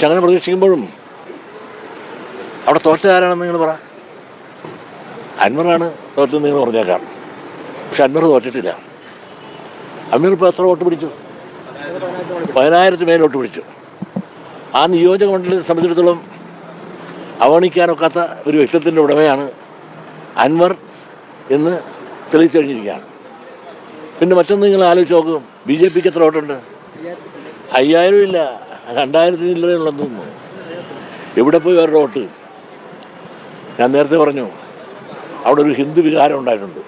പക്ഷെ അങ്ങനെ പ്രതീക്ഷിക്കുമ്പോഴും അവിടെ തോറ്റതാരാണെന്ന് നിങ്ങൾ പറ. അൻവറാണ് തോറ്റെന്ന് നിങ്ങൾ പറഞ്ഞേക്കാം. പക്ഷെ അൻവർ തോറ്റിട്ടില്ല. അമീർ ഇപ്പോൾ എത്ര വോട്ട് പിടിച്ചു? പതിനായിരത്തി മേൽ വോട്ട് പിടിച്ചു. ആ നിയോജക മണ്ഡലത്തെ സംബന്ധിച്ചിടത്തോളം അവഗണിക്കാനൊക്കാത്ത ഒരു വ്യക്തിത്വത്തിന്റെ ഉടമയാണ് അൻവർ എന്ന് തെളിയിച്ചു കഴിഞ്ഞിരിക്കുകയാണ് പിന്നെ മറ്റൊന്ന് നിങ്ങൾ ആലോചിച്ച് നോക്കും. ബി ജെ പിക്ക് എത്ര വോട്ടുണ്ട്? അയ്യായിരം ഇല്ല. രണ്ടായിരത്തി ചില്ലറയുള്ളതെന്ന് തോന്നുന്നു. എവിടെ പോയി അവരുടെ വോട്ട് ഞാൻ നേരത്തെ പറഞ്ഞു അവിടെ ഒരു ഹിന്ദു വികാരം ഉണ്ടായിട്ടുണ്ട്.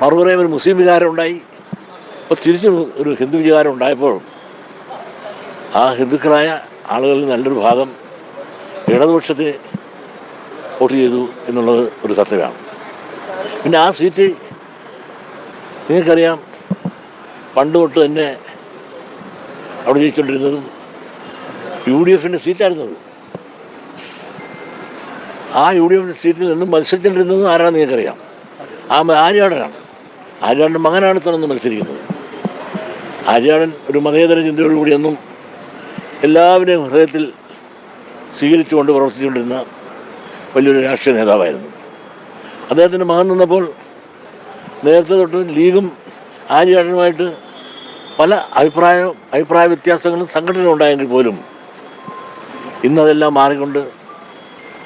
മറുപറയും ഒരു മുസ്ലിം വികാരം ഉണ്ടായി. അപ്പോൾ തിരിച്ചു ഒരു ഹിന്ദു വികാരം ഉണ്ടായപ്പോൾ ആ ഹിന്ദുക്കളായ ആളുകളിൽ നല്ലൊരു ഭാഗം ഇടതുപക്ഷത്തെ വോട്ട് ചെയ്തു എന്നുള്ളത് ഒരു സത്യമാണ്. പിന്നെ ആ സീറ്റ് നിങ്ങൾക്കറിയാം പണ്ട് തൊട്ട് തന്നെ അവിടെ ജയിച്ചുകൊണ്ടിരുന്നത് യു ഡി എഫിന്റെ സീറ്റായിരുന്നത് ആ യു ഡി എഫിന്റെ സീറ്റിൽ നിന്നും മത്സരിച്ചുകൊണ്ടിരുന്നതും ആരാണെന്ന് നിങ്ങൾക്കറിയാം. ആ ആര്യാടനാണ്. ആര്യാടന്റെ മകനാണ് തുടർന്ന് മത്സരിക്കുന്നത്. ആര്യാടൻ ഒരു മതേതര ചിന്തയോടുകൂടിയൊന്നും എല്ലാവരുടെയും ഹൃദയത്തിൽ സ്വീകരിച്ചുകൊണ്ട് പ്രവർത്തിച്ചുകൊണ്ടിരുന്ന വലിയൊരു രാഷ്ട്രീയ നേതാവായിരുന്നു. അദ്ദേഹത്തിന്റെ മകൻ നിന്നപ്പോൾ നേരത്തെ തൊട്ട് ലീഗും ആര്യാടനുമായിട്ട് പല അഭിപ്രായ അഭിപ്രായ വ്യത്യാസങ്ങളും സംഘടന ഉണ്ടായെങ്കിൽ പോലും ഇന്നതെല്ലാം മാറിക്കൊണ്ട്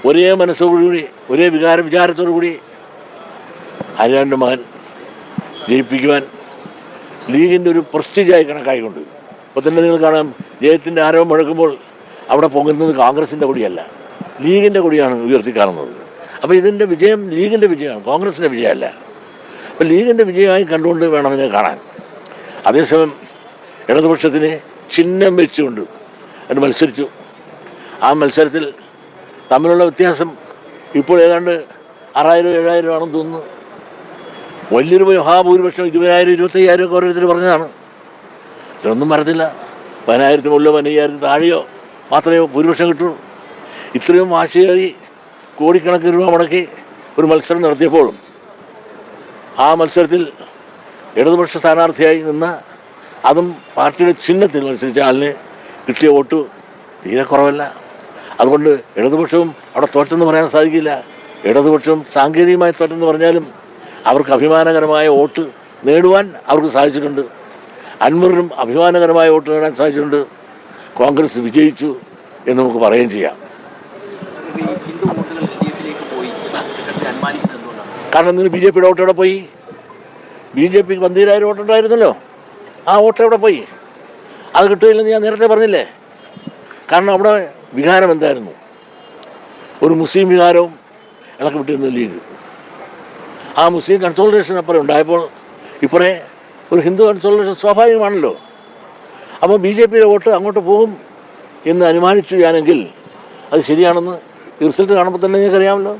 ഒരേ മനസ്സോടുകൂടി ഒരേ വികാര വിചാരത്തോടു കൂടി ആര്യാടന്റെ മകൻ ജയിപ്പിക്കുവാൻ ലീഗിന്റെ ഒരു പ്രസ്റ്റീജായി കണക്കായിക്കൊണ്ട്. ഇപ്പോൾ തന്നെ നിങ്ങൾ കാണാം ജയത്തിന്റെ ആരവം മുഴക്കുമ്പോൾ അവിടെ പൊങ്ങുന്നത് കോൺഗ്രസിന്റെ കൊടിയല്ല. ലീഗിന്റെ കൊടിയാണ് ഉയർത്തി കാണുന്നത്. അപ്പോൾ ഇതിന്റെ വിജയം ലീഗിന്റെ വിജയമാണ് കോൺഗ്രസിന്റെ വിജയമല്ല. അപ്പോൾ ലീഗിന്റെ വിജയമായി കണ്ടുകൊണ്ട് വേണം ഇതിനെ കാണാൻ. അതേസമയം ഇടതുപക്ഷത്തിന് ചിഹ്നം വെച്ചുകൊണ്ട് അത് മത്സരിച്ചു. ആ മത്സരത്തിൽ തമ്മിലുള്ള വ്യത്യാസം ഇപ്പോൾ ഏതാണ്ട് ആറായിരം ഏഴായിരം ആണെന്ന് തോന്നുന്നു. വലിയൊരു മഹാഭൂരിപക്ഷം ഇരുപതിനായിരം ഇരുപത്തയ്യായിരം ഒക്കെ ഓരോരുത്തർ പറഞ്ഞതാണ്. ഇതൊന്നും മറന്നില്ല പതിനായിരത്തി മുകളിലോ പതിനയ്യായിരത്തി താഴെയോ മാത്രമേ ഭൂരിപക്ഷം കിട്ടുള്ളൂ. ഇത്രയും വാശിയായി കോടിക്കണക്കിന് രൂപ മുടക്കി ഒരു മത്സരം നടത്തിയപ്പോഴും ആ മത്സരത്തിൽ ഇടതുപക്ഷ സ്ഥാനാർത്ഥിയായി നിന്ന അതും പാർട്ടിയുടെ ചിഹ്നത്തിൽ മത്സരിച്ച ആളിന് കിട്ടിയ വോട്ട് തീരെ കുറവല്ല. അതുകൊണ്ട് ഇടതുപക്ഷവും അവിടെ തോറ്റെന്ന് പറയാൻ സാധിക്കില്ല. ഇടതുപക്ഷവും സാങ്കേതികമായി തോറ്റെന്ന് പറഞ്ഞാലും അവർക്ക് അഭിമാനകരമായ വോട്ട് നേടുവാൻ അവർക്ക് സാധിച്ചിട്ടുണ്ട്. അൻവറിനും അഭിമാനകരമായ വോട്ട് നേടാൻ സാധിച്ചിട്ടുണ്ട്. കോൺഗ്രസ് വിജയിച്ചു എന്ന് നമുക്ക് പറയുകയും ചെയ്യാം. കാരണം ഇന്ന് ബി ജെ പിയുടെ വോട്ട് എവിടെ പോയി? ബി ജെ പിക്ക് പന്തീരായിരം വോട്ടുണ്ടായിരുന്നല്ലോ. ആ വോട്ട് എവിടെ പോയി? അത് കിട്ടുകയില്ലെന്ന് ഞാൻ നേരത്തെ പറഞ്ഞില്ലേ? കാരണം അവിടെ വികാരം എന്തായിരുന്നു? ഒരു മുസ്ലിം വികാരവും ഇളക്കി വിട്ടിരുന്ന ലീഗ്. ആ മുസ്ലിം കൺസോൾട്ടേഷൻ അപ്പുറം ഉണ്ടായപ്പോൾ ഇപ്പുറേ ഒരു ഹിന്ദു കൺസോൾട്ടേഷൻ സ്വാഭാവികമാണല്ലോ. അപ്പോൾ ബി ജെ പിയുടെ വോട്ട് അങ്ങോട്ട് പോകും എന്ന് അനുമാനിച്ചു ഞാനെങ്കിൽ അത് ശരിയാണെന്ന് റിസൾട്ട് കാണുമ്പോൾ തന്നെ നിങ്ങൾക്കറിയാമല്ലോ.